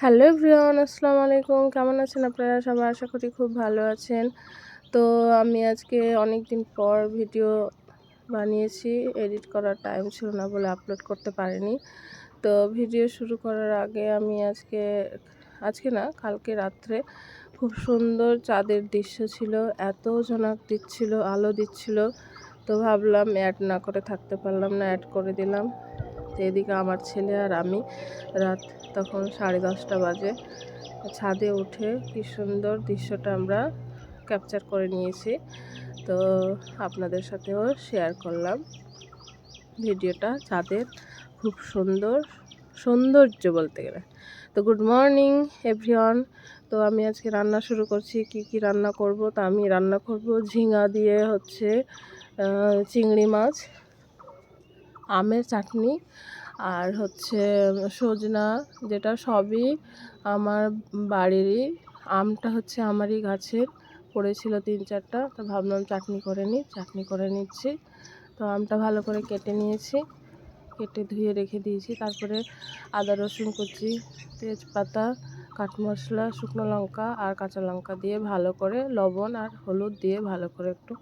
Hello everyone, আসসালামু আলাইকুম। কেমন আছেন আপনারা? সবাই আশা করি খুব ভালো আছেন। তো আমি আজকে অনেক দিন পর ভিডিও বানিয়েছি। এডিট করার টাইম ছিল না বলে আপলোড করতে পারিনি। তো ভিডিও শুরু করার আগে আমি আজকে আজকে না, কালকে রাত্রে খুব সুন্দর চাঁদের দৃশ্য ছিল। এত জনাক দিচ্ছিল, আলো দিচ্ছিল। তো ভাবলাম অ্যাড না করে থাকতে পারলাম না অ্যাড করে দিলাম। এদিকে আমার ছেলে আর আমি রাত তখন সাড়ে দশটা বাজে। ছাদে উঠে কি সুন্দর দৃশ্যটা আমরা ক্যাপচার করে নিয়েছি। তো আপনাদের সাথেও শেয়ার করলাম। ভিডিওটা ছাদের খুব সুন্দর, সৌন্দর্য বলতে গেলে। তো গুড মর্নিং এভরিওয়ান তো আমি আজকে রান্না শুরু করছি, কি কি রান্না করব? তা আমি রান্না করব ঝিঙা দিয়ে হচ্ছে চিংড়ি মাছ। আমের চাটনি আর হচ্ছে সজনা, যেটা সবই আমার বাড়িরই। আমটা হচ্ছে আমারই গাছের, পড়েছিল তিন চারটা, তো ভাবলাম চাটনি করে নিই, চাটনি করে নিচ্ছি। তো আমটা ভালো করে কেটে নিয়েছি, কেটে ধুয়ে রেখে দিয়েছি। তারপরে আদা, রসুন কুচি, তেজপাতা কাঠ মশলা শুকনো লঙ্কা আর কাঁচা লঙ্কা দিয়ে ভালো করে লবণ আর হলুদ দিয়ে ভালো করে একটু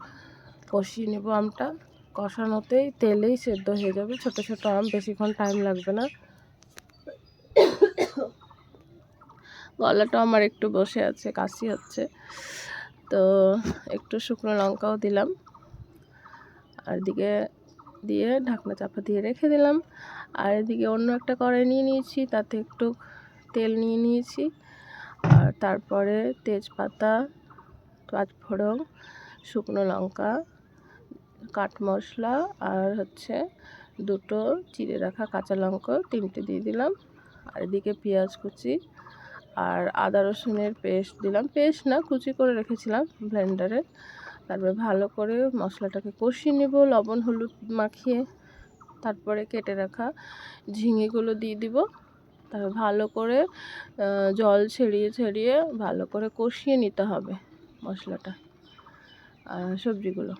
কষিয়ে নেব আমটা। কষানোতেই তেলেই সেদ্ধ হয়ে যাবে। ছোট ছোট আম, বেশিক্ষণ টাইম লাগবে না। গলাটা আমার একটু বসে আছে, কাশি হচ্ছে। তো একটু শুকনো লঙ্কাও দিলাম। আর দিকে দিয়ে ঢাকনা চাপা দিয়ে রেখে দিলাম। আর এদিকে অন্য একটা কড়াই নিয়ে নিয়েছি, তাতে একটু তেল নিয়ে নিয়েছি। আর তারপরে তেজপাতা, পাঁচফোড়ন, শুকনো লঙ্কা কাঠ মশলা আর হচ্ছে দুটো চিড়ে রাখা কাঁচা লঙ্কা তিনটে দিয়ে দিলাম। আর এদিকে পেঁয়াজ কুচি আর আদা রসুনের পেস্ট দিলাম। পেস্ট না, কুচি করে রেখেছিলাম ব্লেন্ডারে। তারপরে ভালো করে মশলাটাকে কষিয়ে নেব, লবণ, হলুদ মাখিয়ে। তারপরে কেটে রাখা ঝিঙেগুলো দিয়ে দিব। তারপর ভালো করে জল ছেড়িয়ে ছেড়িয়ে ভালো করে কষিয়ে নিতে হবে মশলাটা সবজিগুলো।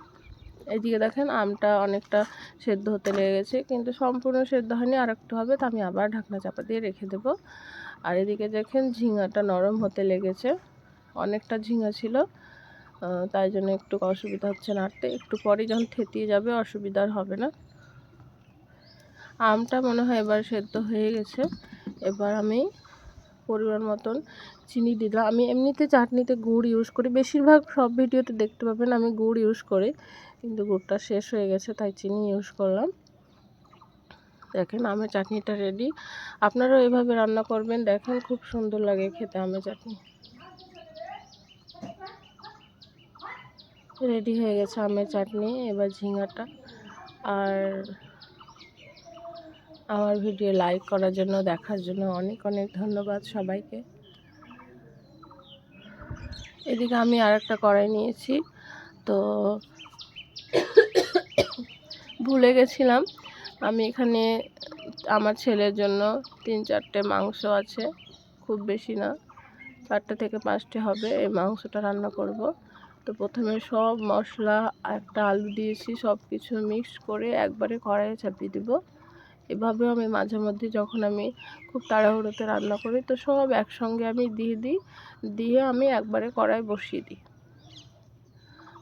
এইদিকে দেখেন আমটা অনেকটা সেদ্ধ হতে লেগে গেছে কিন্তু সম্পূর্ণ সেদ্ধ হয়নি। আর একটু হবে তো আমি আবার ঢাকনা চাপা দিয়ে রেখে দেবো। আর এদিকে দেখেন ঝিঙাটা নরম হতে লেগেছে, অনেকটা ঝিঙা ছিল তাই জন্য একটু অসুবিধা হচ্ছে নাড়তে। একটু পরে যখন থেতিয়ে যাবে অসুবিধার হবে না। আমটা মনে হয় এবার সেদ্ধ হয়ে গেছে। এবার আমি পরিমাণ মতন চিনি দিলাম। আমি এমনিতে চাটনিতে গুড় ইউজ করি। বেশিরভাগ সব ভিডিওতে দেখতে পাবেন আমি গুড় ইউজ করি, কিন্তু গুড়টা শেষ হয়ে গেছে, তাই চিনি ইউজ করলাম। দেখেন আমের চাটনিটা রেডি আপনারাও এভাবে রান্না করবেন, দেখেন খুব সুন্দর লাগে খেতে আমের চাটনি। রেডি হয়ে গেছে আমের চাটনি, এবার ঝিঙাটা। আর আমার ভিডিও লাইক করার জন্য, দেখার জন্য অনেক অনেক ধন্যবাদ সবাইকে। এদিকে আমি আর একটা কড়াই নিয়েছি, তো ভুলে গেছিলাম। আমি এখানে আমার ছেলের জন্য তিন চারটে মাংস আছে, খুব বেশি না। চারটে থেকে পাঁচটে হবে, এই মাংসটা রান্না করব। তো প্রথমে সব মশলা, একটা আলু দিয়েছি সব কিছু মিক্স করে একবারে কড়াইয়ে চাপিয়ে দেবো। এভাবেও আমি মাঝে মধ্যে যখন আমি খুব তাড়াহুড়োতে রান্না করি, তো সব একসঙ্গে আমি দিয়ে দিই, দিয়ে আমি একবারে কড়াই বসিয়ে দিই।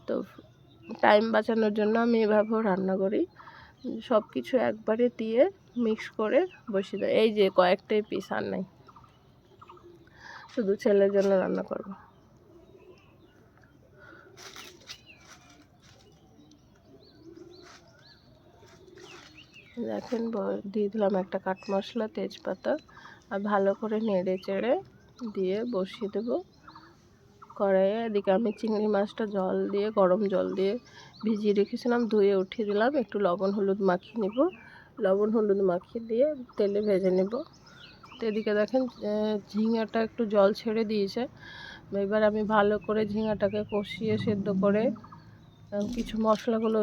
তো টাইম বাঁচানোর জন্য আমি এভাবেও রান্না করি। সব কিছু একবারে দিয়ে মিক্স করে বসিয়ে দিই এই যে কয়েকটাই পিস আর নাই। শুধু ছেলের জন্য রান্না করব। দেখেন দিয়ে দিলাম একটা কাঠ মশলা, তেজপাতা, আর ভালো করে নেড়ে চেড়ে দিয়ে বসিয়ে দেবো। কড়াইয়ে এদিকে আমি চিংড়ি মাছটা জল দিয়ে, গরম জল দিয়ে ভিজিয়ে রেখেছিলাম, ধুয়ে উঠিয়ে দিলাম। একটু লবণ, হলুদ মাখিয়ে নেব। লবণ, হলুদ মাখিয়ে দিয়ে তেলে ভেজে নেব। তো এদিকে দেখেন ঝিঙাটা একটু জল ছেড়ে দিয়েছে। এবার আমি ভালো করে ঝিঙাটাকে কষিয়ে সেদ্ধ করে কিছু মশলাগুলো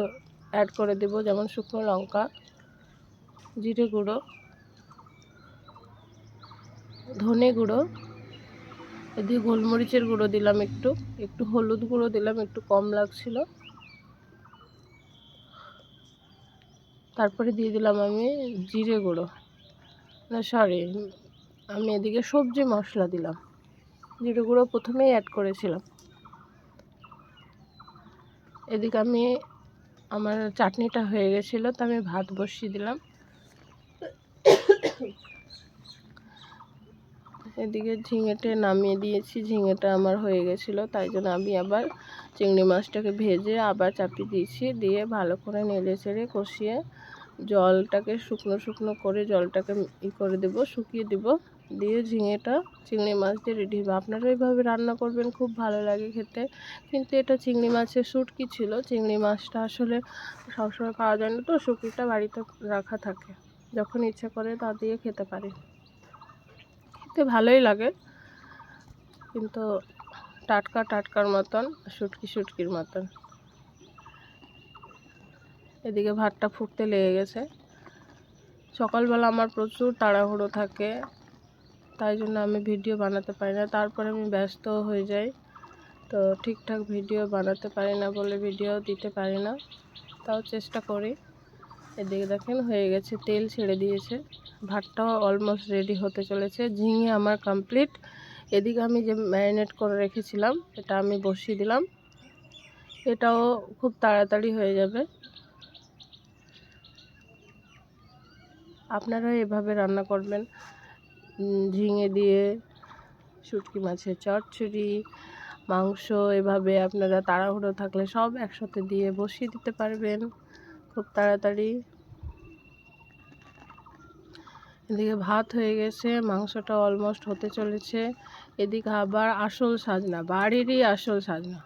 অ্যাড করে দেব, যেমন শুকনো লঙ্কা। জিরে গুঁড়ো, ধনে গুঁড়ো, এদিকে গোলমরিচের গুঁড়ো দিলাম একটু একটু হলুদ গুঁড়ো দিলাম, একটু কম লাগছিল। তারপরে দিয়ে দিলাম আমি জিরে গুঁড়ো। না সরি আমি এদিকে সবজি মশলা দিলাম। জিরে গুঁড়ো প্রথমেই অ্যাড করেছিলাম। এদিকে আমি, আমার চাটনিটা হয়ে গেছিল, তো আমি ভাত বসিয়ে দিলাম। এদিকে ঝিঙেটে নামিয়ে দিয়েছি, ঝিঙেটা আমার হয়ে গেছিল, তাই জন্য আমি আবার চিংড়ি মাছটাকে ভেজে আবার চাপিয়ে দিয়েছি, দিয়ে ভালো করে নেড়ে চেড়ে কষিয়ে জলটাকে শুকনো শুকনো করে জলটাকে ই করে দেব, শুকিয়ে দেব, দিয়ে ঝিঙেটা চিংড়ি মাছ দিয়ে রেডি হবে আপনারা এইভাবে রান্না করবেন, খুব ভালো লাগে খেতে। কিন্তু এটা চিংড়ি মাছের শুটকি ছিল, চিংড়ি মাছটা আসলে সবসময় পাওয়া যায় না তো শুকিটা বাড়িতে রাখা থাকে। যখন ইচ্ছা করে তা দিয়ে খেতে পারি। খেতে ভালোই লাগে, কিন্তু টাটকা টাটকার মতন, শুটকি শুটকির মতন। এদিকে ভাতটা ফুটতে লেগে গেছে। সকালবেলা আমার প্রচুর তাড়াহুড়ো থাকে, তাই জন্য আমি ভিডিও বানাতে পারি না। তারপরে আমি ব্যস্ত হয়ে যাই, তো ঠিকঠাক ভিডিও বানাতে পারি না বলে ভিডিও দিতে পারি না। তাও চেষ্টা করি। এদিকে দেখেন, হয়ে গেছে, তেল ছেড়ে দিয়েছে। ভাতটাও অলমোস্ট রেডি হতে চলেছে। ঝিঙে আমার কমপ্লিট এদিকে আমি যে ম্যারিনেট করে রেখেছিলাম, এটা আমি বসিয়ে দিলাম। এটাও খুব তাড়াতাড়ি হয়ে যাবে। আপনারা এভাবে রান্না করবেন। ঝিঙে দিয়ে, শুটকি মাছের চচ্চড়ি, মাংস, এভাবে আপনারা তাড়াহুড়ো থাকলে সব একসাথে দিয়ে বসিয়ে দিতে পারবেন। খুব তাড়াতাড়ি। এদিকে ভাত হয়ে গেছে, মাংসটা অলমোস্ট হতে চলেছে। এদিকে আবার আসল সাজনা, বাড়িরই আসল সাজনা।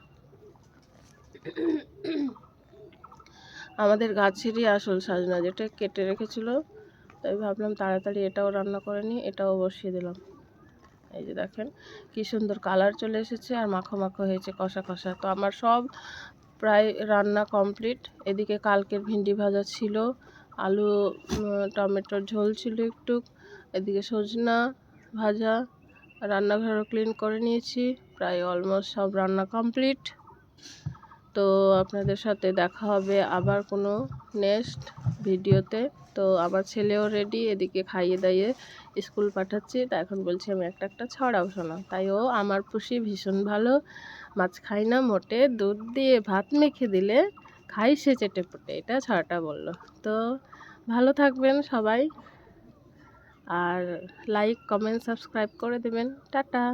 আমাদের গাছেরই আসল সাজনা যেটা কেটে রেখেছিল। তাই ভাবলাম তাড়াতাড়ি এটাও রান্না করে নিই, এটাও বসিয়ে দিলাম। এই যে দেখেন, কি সুন্দর কালার চলে এসেছে আর মাখো মাখো হয়েছে কষা কষা। তো আমার সব প্রায় রান্না কমপ্লিট। এদিকে কালকের ভিন্ডি ভাজা ছিল, আলু টমেটোর ঝোল ছিল একটু, এদিকে সজনা ভাজা, রান্নাঘরও ক্লিন করে নিয়েছি, প্রায় অলমোস্ট সব রান্না কমপ্লিট। তো আপনাদের সাথে দেখা হবে আবার কোনো নেক্সট ভিডিওতে তো। আমার ছেলেও রেডি এদিকে খাইয়ে দাইয়ে স্কুল পাঠাচ্ছি, তা এখন বলছি আমি একটা একটা ছড়াও শোনা তাই ও আমার পুষি ভীষণ ভালো, মাছ খাই না মোটে, দুধ দিয়ে ভাত মেখে দিলে খাই সে চেটে পুটে, এটা ছড়াটা বলল। তো ভালো থাকবেন সবাই, আর লাইক কমেন্ট সাবস্ক্রাইব করে দেবেন। টাটা।